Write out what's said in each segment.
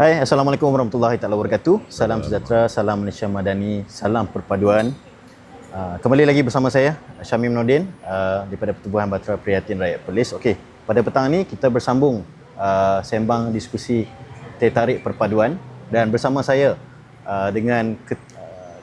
Hai, Assalamualaikum warahmatullahi taala wabarakatuh. Salam sejahtera, salam Malaysia Madani, salam perpaduan. Uh, kembali lagi bersama saya Syamim Nordin uh, daripada Pertubuhan Batera Prihatin Rakyat Perlis. Okey, pada petang ini kita bersambung uh, sembang diskusi tertarik perpaduan dan bersama saya uh, dengan ket-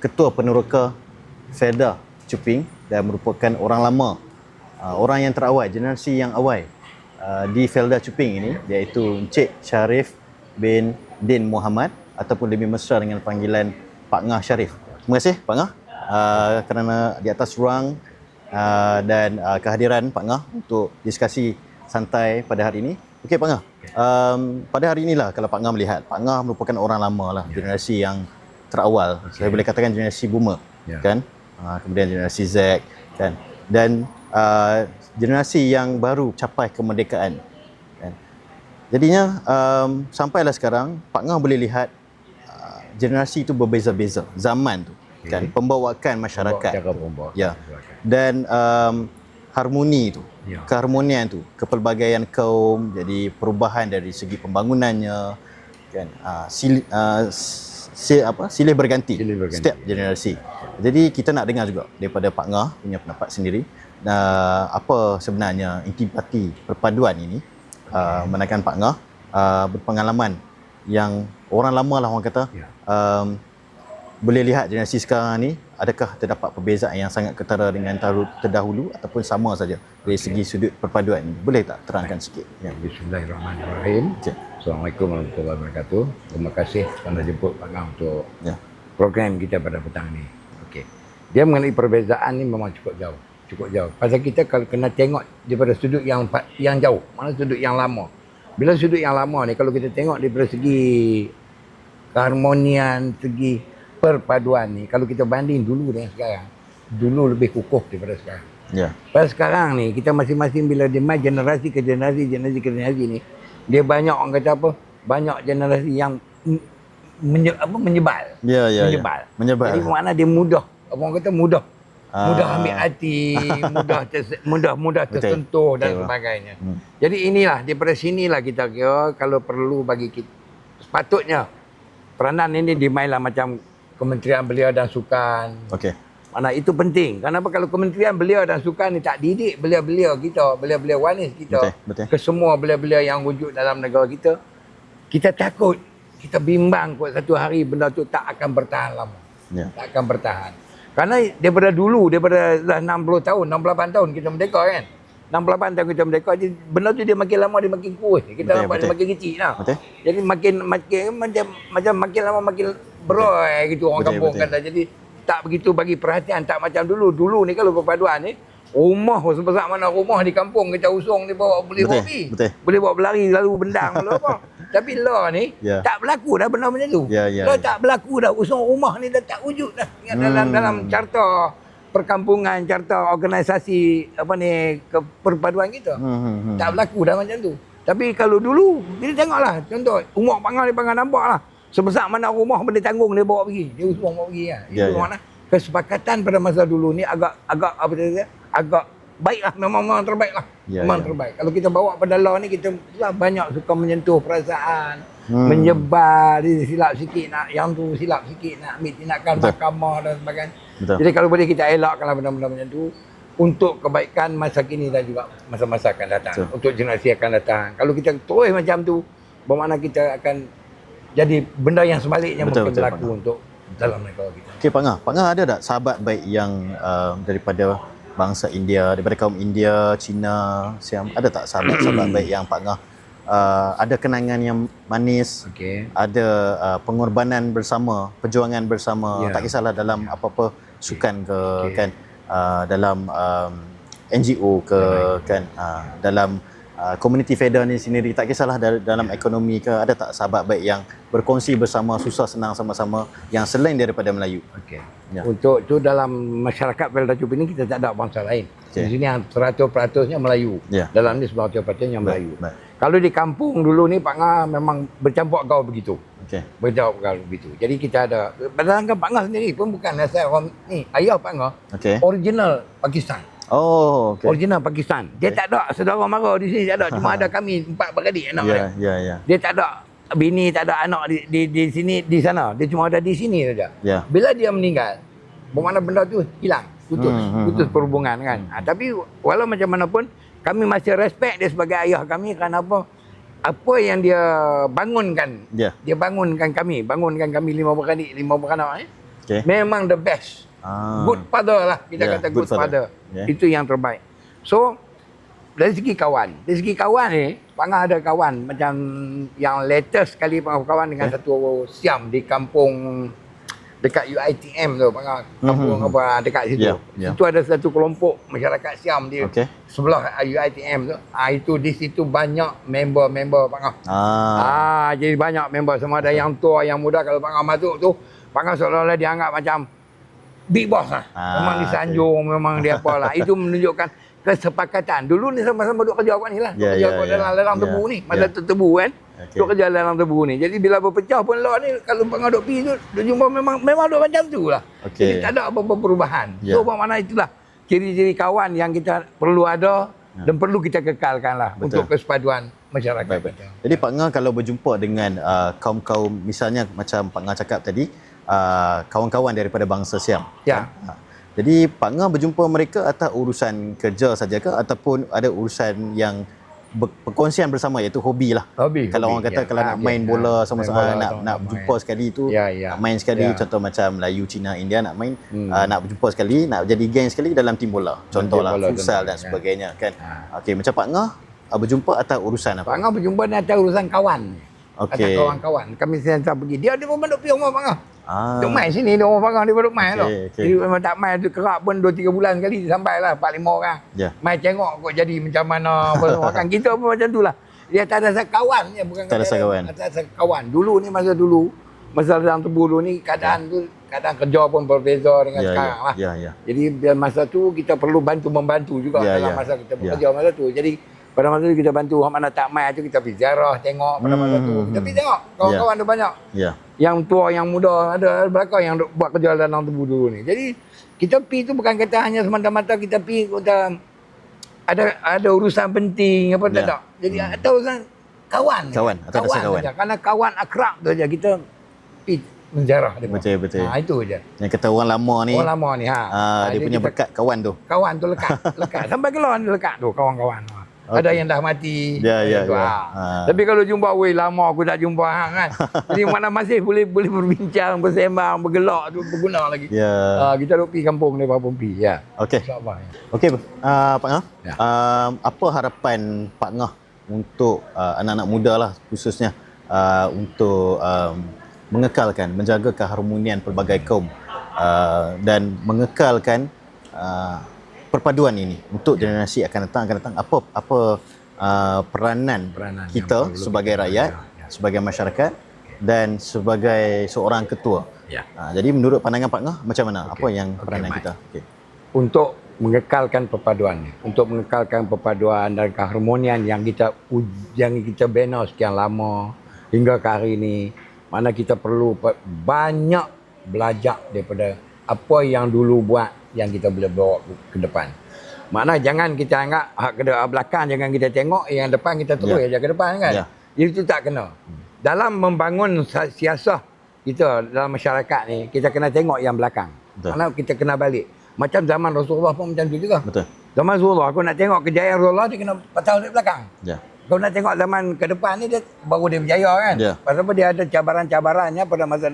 Ketua Peneroka Felda Cuping dan merupakan orang lama, uh, orang yang terawal, generasi yang awal uh, di Felda Cuping ini iaitu Encik Syarif bin Din Muhammad ataupun lebih mesra dengan panggilan Pak Ngah Syarif. Terima kasih Pak Ngah uh, kerana di atas ruang uh, dan uh, kehadiran Pak Ngah untuk diskusi santai pada hari ini. Okey Pak Ngah, um, pada hari inilah kalau Pak Ngah melihat, Pak Ngah merupakan orang lama lah, generasi yang terawal. Saya boleh katakan generasi boomer, Ya. kan? Uh, kemudian generasi Z, kan? Dan uh, generasi yang baru capai kemerdekaan. Jadinya um, sampailah sekarang Pak Ngah boleh lihat uh, generasi itu berbeza-beza zaman tu Okey. kan pembawakan masyarakat Cara pembawa. ya dan um, harmoni tu Ya. keharmonian tu kepelbagaian kaum jadi perubahan dari segi pembangunannya kan uh, sil, uh, si, apa silih berganti, Silih berganti. setiap generasi jadi kita nak dengar juga daripada Pak Ngah punya pendapat sendiri uh, apa sebenarnya intipati perpaduan ini uh, menaikkan Pak Ngah uh, berpengalaman yang orang lama lah orang kata Ya. um, boleh lihat generasi sekarang ni adakah terdapat perbezaan yang sangat ketara dengan taru- terdahulu ataupun sama saja dari segi sudut perpaduan ini boleh tak terangkan sikit ya Bismillahirrahmanirrahim. Okey. Assalamualaikum warahmatullahi wabarakatuh. Terima kasih kerana jemput Pak Ngam untuk ya program kita pada petang ni. Okey. Dia mengenai perbezaan ni memang cukup jauh. Cukup jauh. Pasal kita kalau kena tengok daripada sudut yang yang jauh, mana sudut yang lama. Bila sudut yang lama ni kalau kita tengok daripada segi keharmonian, segi perpaduan ni, kalau kita banding dulu dengan sekarang, dulu lebih kukuh daripada sekarang. ya Pada sekarang ni kita masing-masing bila dia mai generasi ke generasi generasi ke generasi ni dia banyak orang kata apa banyak generasi yang menye, apa menyebal ya ya menyebal. ya. menyebal Jadi mana dia mudah orang kata mudah Ah. Mudah ambil hati mudah terse, mudah mudah Betul. tersentuh dan Betul. sebagainya. Hmm. Jadi inilah daripada sinilah kita kira kalau perlu bagi kita sepatutnya peranan ini dimainlah macam Kementerian Belia dan Sukan, okey mana itu penting. Kenapa kalau Kementerian Belia dan Sukan ni tak didik belia-belia kita, belia-belia wanis kita Betul, betul. ke semua belia-belia yang wujud dalam negara kita, kita takut, kita bimbang kot satu hari benda tu tak akan bertahan lama. ya Tak akan bertahan. Kerana daripada dulu, daripada dah 60 tahun, 68 tahun kita merdeka kan. 68 tahun kita merdeka, jadi benda tu dia makin lama dia makin kurus. Kita Betul, nampak betul. dia makin kecil lah. betul Jadi makin makin macam macam makin lama makin beroy gitu orang Betul, kampung betul. kata. Jadi tak begitu bagi perhatian tak macam dulu. Dulu ni kalau perpaduan ni rumah sebesar mana rumah di kampung kita usung ni bawa boleh Betul, bawa pergi. Boleh bawa berlari lalu bendang lalu apa. Tapi lah ni Ya. tak berlaku dah benda macam tu. Ya, ya, Lah ya. tak berlaku dah usung rumah ni dah tak wujud dah. Ingat dalam Hmm. dalam carta perkampungan, carta organisasi apa ni ke perpaduan kita. hmm, hmm, hmm. Tak berlaku dah macam tu. Tapi kalau dulu, kita tengoklah. Contoh, umur pangang dia pangang nampak lah. Sebesar mana rumah boleh tanggung dia bawa pergi. Dia usung bawa pergi lah. Ya, Itu ya. mana kesepakatan pada masa dulu ni agak agak apa dia agak baik lah. Memang, memang terbaik lah. Ya, memang ya. terbaik. Kalau kita bawa pada law ni, kita lah banyak suka menyentuh perasaan. Hmm. Menyebar. Silap sikit nak, yang tu silap sikit nak ambil tindakan Betul. mahkamah dan sebagainya. Betul. Jadi kalau boleh kita elakkanlah benda-benda macam tu untuk kebaikan masa kini dan juga masa-masa akan datang. Betul. Untuk generasi akan datang. Kalau kita terus macam tu, bermakna kita akan jadi benda yang sebaliknya Betul, mungkin betul, berlaku Pak. untuk dalam negara kita. Okey Pak Ngah, Pak Ngah ada tak sahabat baik yang uh, daripada bangsa India, daripada kaum India, Cina, Siam, ada tak sahabat-sahabat baik yang Pak Ngah uh, ada kenangan yang manis, Okey. ada uh, pengorbanan bersama, perjuangan bersama, Ya. tak kisahlah dalam apa-apa sukan ke Okey. kan, uh, dalam um, NGO ke kan, uh, dalam uh, community feeder ni sendiri, tak kisahlah dal- dalam ekonomi ke, ada tak sahabat baik yang berkongsi bersama, susah senang sama-sama yang selain daripada Melayu? Okey. Ya. Untuk tu dalam masyarakat Pelda Cup ini kita tak ada bangsa lain. Okey. Di sini yang 100%-nya Melayu. Ya. Dalam ni 100%-nya Melayu. Baik. Kalau di kampung dulu ni Pak Ngah memang bercampur gaul begitu. Okey. Berjawab kalau begitu. Jadi kita ada Padahal Pak Ngah sendiri pun bukan asal orang ni ayah Pak Ngah Okey. original Pakistan. Oh, okey. Original Pakistan. Dia tak ada saudara mara di sini tak ada. Cuma ada kami empat beradik anak Ya, dia. ya, ya. Dia tak ada bini, tak ada anak di, di, di sini, di sana. Dia cuma ada di sini saja. Ya. Bila dia meninggal, bermakna benda tu hilang. Putus, Hmm, hmm, putus perhubungan kan. Ha, tapi walau macam mana pun, kami masih respect dia sebagai ayah kami kerana apa? Apa yang dia bangunkan. Ya. Dia bangunkan kami, bangunkan kami lima beradik, lima beranak. Eh? Okey. Memang the best. Ah. Good father lah kita Ya, kata good good, father. father. Ya. Itu yang terbaik. So dari segi kawan, dari segi kawan ni, Pangah ada kawan macam yang latest sekali Pangah kawan dengan Ya. satu Siam di kampung dekat UiTM tu Pangah kampung Mhm. apa dekat situ. Ya, ya. Situ ada satu kelompok masyarakat Siam di Okey. sebelah UiTM tu. Ah itu di situ banyak member-member Pangah. Ah. Ah, jadi banyak member semua ada yang tua, yang muda kalau Pangah masuk tu, Pangah seolah-olah dianggap macam big boss lah. Ah, memang disanjung, memang dia apa lah. Itu menunjukkan kesepakatan. Dulu ni sama-sama duk kerja kat ni lah. Duk Ya, kerja ya, kat ya. dalam lelang Ya, tebu ni. Masa ya. tu tebu kan. Okey. Duk kerja dalam tebu ni. Jadi bila berpecah pun lot ni kalau Pangah duk pergi tu, duk jumpa memang memang duk macam tu lah. Okey. Jadi tak ada apa-apa perubahan. Ya. So bermakna itulah ciri-ciri kawan yang kita perlu ada dan perlu kita kekalkan lah Ya. Betul. untuk kesepaduan masyarakat Baik, baik. kita. Jadi Pak Ngah kalau berjumpa dengan uh, kaum-kaum misalnya macam Pak Ngah cakap tadi uh, kawan-kawan daripada bangsa Siam. Ya. Ha. Jadi Pak Ngah berjumpa mereka atas urusan kerja sajakah ataupun ada urusan yang perkongsian bersama iaitu hobi lah. Hobi. Kalau hobi, orang kata ya. kalau Ah, nak main ya. bola Ah, sama-sama main bola nak nak main. berjumpa sekali tu Ya, ya. nak main sekali Ya. contoh macam Melayu Cina India nak main Hmm. uh, nak berjumpa sekali nak jadi geng sekali dalam tim bola contohlah bola, futsal dan ya. sebagainya kan Ha. okey macam Pak Ngah uh, berjumpa atas urusan apa Pak Ngah berjumpa atas urusan kawan. Atas Okey. kawan-kawan. Kami sentiasa pergi. Dia pun duk pergi rumah Pak Ngah. Ah Duk main sini dia Pak Ngah dia duk main Okey, tu. okey. Jadi memang tak main tu kerap pun 2 3 bulan sekali sampai lah 4 5 orang. ya Main tengok kok jadi macam mana apa semua kan kita pun macam tu lah. Dia tak ada dasar kawan je bukan Tak ada dasar kawan. Atas dasar kawan. Dulu ni masa dulu masa dalam tebu dulu ni keadaan tu keadaan kerja pun berbeza dengan ya sekarang ya lah. ya ya Jadi masa tu kita perlu bantu membantu juga Ya, dalam ya. masa kita Ya. bekerja masa tu. Jadi pada masa tu kita bantu orang mana tak mai tu kita pergi ziarah tengok pada masa tu. Hmm, Kita hmm. pergi tengok kawan-kawan tu banyak. ya Yang tua, yang muda ada belakang yang buat kerja dalam tubuh dulu ni. Jadi kita pergi tu bukan kata hanya semata-mata kita pergi kita ada ada urusan penting apa tak Ya. tak. Jadi ada urusan kawan. Kawan, atas dasar kawan. saja. Karena kawan akrab tu aja kita pergi menjarah dia. betul betul Ha, itu je. yang kata orang lama ni Orang lama ni ha. Ha, dia jadi punya kita- berkat kawan tu kawan tu lekat lekat sampai keluar lekat tu kawan-kawan okay. ada yang dah mati Ya, ya, tu, ya. ha. Tapi kalau jumpa weh lama aku tak jumpa hang kan jadi mana masih boleh boleh berbincang bersembang bergelak tu berguna lagi ya ha, kita duk pergi kampung ni pun pergi ya okey insyaallah ya. Okey, uh, Pak Ngah. Ya. Um, apa harapan Pak Ngah untuk uh, anak-anak muda lah khususnya uh, untuk um, mengekalkan, menjaga keharmonian pelbagai kaum uh, dan mengekalkan uh, perpaduan ini untuk generasi akan datang akan datang apa apa uh, peranan, Peranan kita sebagai kita rakyat, ya. sebagai masyarakat dan sebagai seorang ketua. ya Uh, jadi menurut pandangan Pak Ngah macam mana? Okey. Apa yang peranan baik. kita? Okey. untuk mengekalkan perpaduan untuk mengekalkan perpaduan dan keharmonian yang kita yang kita bina sekian lama hingga ke hari ini mana kita perlu pe- banyak belajar daripada apa yang dulu buat yang kita boleh bawa ke depan makna jangan kita anggap hak ke belakang jangan kita tengok yang depan kita terus Ya. aja ke depan kan jadi itu tak kena dalam membangun sa- siasah kita dalam masyarakat ni kita kena tengok yang belakang Betul. Mana kita kena balik. Macam zaman Rasulullah pun macam tu juga. Betul. Zaman Rasulullah, aku nak tengok kejayaan Rasulullah, dia kena patah dari belakang. Ya. Kau nak tengok zaman ke depan ni, dia baru dia berjaya kan. Ya. Pasal apa dia ada cabaran-cabarannya pada masa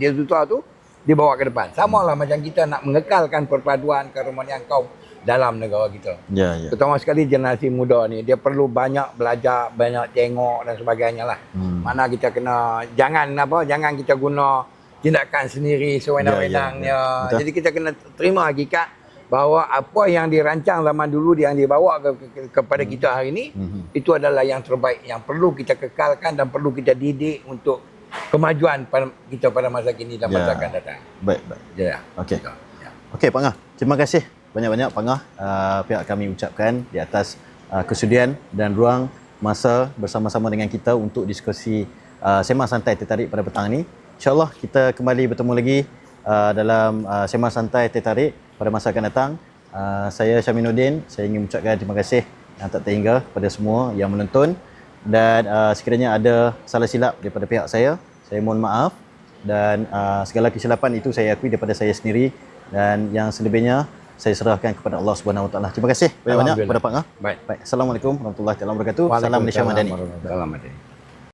dia susah tu, dia bawa ke depan. Sama lah macam kita nak mengekalkan perpaduan keharmonian kaum dalam negara kita. Ya, ya. Terutama sekali generasi muda ni, dia perlu banyak belajar, banyak tengok dan sebagainya lah. Hmm. Mana kita kena jangan apa jangan kita guna tindakan sendiri sewenang-wenangnya. Ya, ya, ya. Jadi kita kena terima hakikat bahawa apa yang dirancang zaman dulu yang dibawa ke, ke, kepada kita hari ini Mhm. itu adalah yang terbaik yang perlu kita kekalkan dan perlu kita didik untuk kemajuan pada, kita pada masa kini dan masa Ya. akan datang. Baik, baik. Ya. Okey. Ya. Okey, Pak Ngah. Terima kasih banyak-banyak Pak Ngah. Uh, pihak kami ucapkan di atas uh, kesudian dan ruang masa bersama-sama dengan kita untuk diskusi uh, sembang santai tertarik pada petang ini. InsyaAllah kita kembali bertemu lagi uh, dalam uh, sembang santai tertarik pada masa akan datang. Uh, saya Syaminuddin. Saya ingin mengucapkan terima kasih yang tak terhingga kepada semua yang menonton dan uh, sekiranya ada salah silap daripada pihak saya, saya mohon maaf dan uh, segala kesilapan itu saya akui daripada saya sendiri dan yang selebihnya saya serahkan kepada Allah Subhanahu Wa Taala. Terima kasih banyak-banyak Alhamdulillah. kepada Pak Ngah. Baik. Baik, Assalamualaikum warahmatullahi wabarakatuh. Salam Malaysia Madani. Warahmatullahi wabarakatuh.